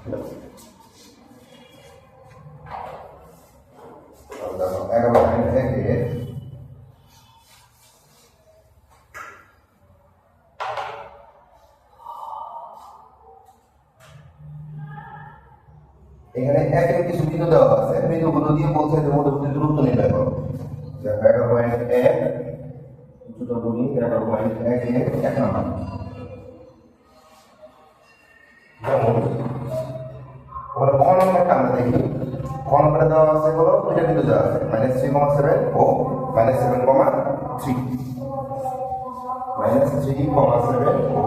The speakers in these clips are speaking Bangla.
এখানে একের কিছু বিন্দু দেওয়া আছে। বিন্দুগুলো দিয়ে বলছে যে মোটামুটি দূরত্ব নির্ণয় করো। এগারো পয়েন্ট এক দুটো গুণি এগারো পয়েন্ট এক এক নম্বর। ক নম্বরে দেওয়া আছে হলো দুইটা বিন্দু দেওয়া আছে। মাইনাস থ্রি কমা সেভেন ও minus seven comma three minus three comma seven ও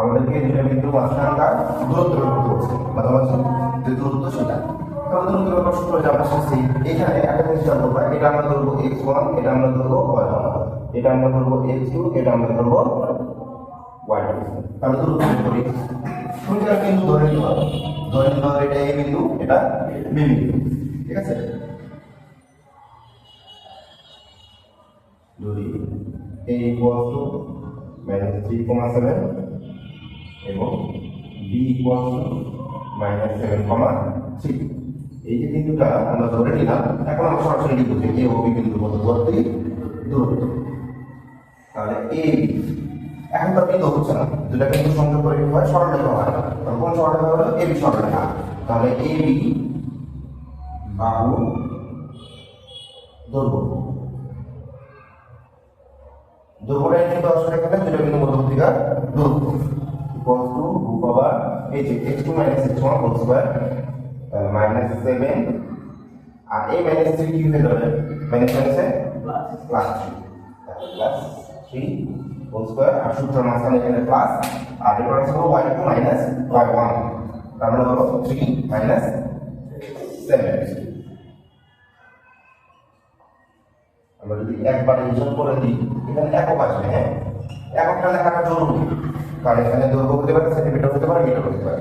আমাদেরকে দুটা বিন্দু মাঝখানকার দূরত্ব করতে হচ্ছে মাঝামাঝি দূরত্ব সেটা। বা এটা আমরা ধরবো এক্স ওয়ান এটা আমরা ধরবো ওয়াই এটা আমরা ধরবো এক্স টু এটা আমরা ধরবো ওয়াই টু তাহলে শুনছিলাম কিন্তু ধরে হবে এটা এ বিন্দু বি বিন্দু। ঠিক আছে? যদি a equals to minus 3,7 এবং b equals to minus 7,3 এই যে বিন্দুটা আমরা ধরে নিলাম, এখন আমরা সরাসরি লিখব যে a ও b বিন্দুর মধ্যবর্তী দূরত্ব। তাহলে b এখন তো বিন্দু হচ্ছে না। দুটা বিন্দু সংযোগ করে হয়, সরলরেখা হয় তখন কোন সরলরেখা হলো? A b সরলরেখা। তাহলে a, b বাহু দৈর্ঘ্য। দৈর্ঘ্যটা কিন্তু আসলে এখানে দুটো বিন্দু মধ্যবর্তীকার দূরত্ব। ইকুয়ালস টু এই যে x2 minus x1 whole square minus 7 আর এই মাইনাস 3 কি হয়ে যাবে মাইনাস মাইনাসে প্লাস 3 প্লাস 3 হোল স্কয়ার আর সূত্র মাঝখানে এখানে প্লাস আর ডিফারেন্স হলো y2 মাইনাস y1 তার মানে হলো 3 মাইনাস 7 আমরা যদি একবার হিসাব করে দিই এখানে একক আসবে হ্যাঁ এককটা লেখাটা জরুরি কারণ এখানে দৈর্ঘ্য হতে পারে সেন্টিমিটার হতে পারে মিটার হতে পারে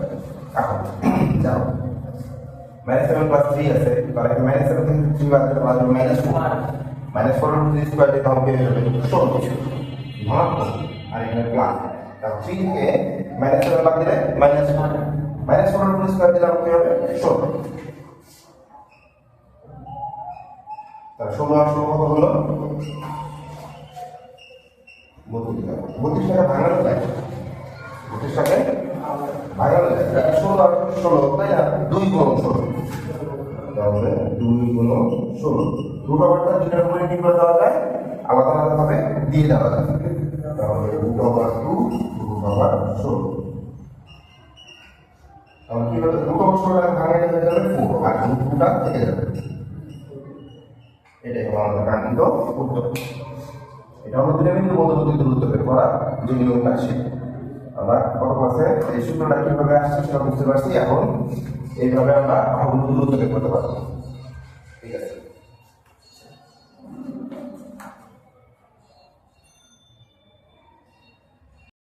এখন যাও মাইনাস সেভেন প্লাস থ্রি আছে তাহলে এখানে মাইনাস সেভেন থেকে থ্রি বাদ দিলে বাদ minus four minus four three square দিতে হবে ষোলো ধনাত্মক আর এখানে প্লাস থ্রি থেকে মাইনাস সেভেন বাদ দিলে minus four minus four two square দিলে আমাকে হবে ষোলো তাহলে ষোলো আর ষোলো কত হলো? বত্রিশ টাকা। বত্রিশ টাকা ভাঙানো যায় টাকায় ভাঙানো যায় ষোলো আর ষোলো, তাই না? দুই গুণ ষোলো। তাহলে দুই ষোলো। ওভারটা দুইটার উপরে কি করে দেওয়া যায়? আলাদা আলাদা ভাবে দিয়ে দেওয়া যায়। তাহলে রুট ওভার টু ষোলো। তাহলে হবে রুট ওভার ষোলো ভাঙালে হয়ে যাবে ফোর থেকে যাবে। এটাই আমাদের কাঙ্ক্ষিত উত্তর। এটা দুটো বিন্দু মধ্যবর্তী দূরত্ব বের করা যে নিয়মটা ছিল আমরা গত ক্লাসে এই সূত্রটা কীভাবে আসছে সেটা বুঝতে পারছি। এখন এইভাবে আমরা বের করতে পারব।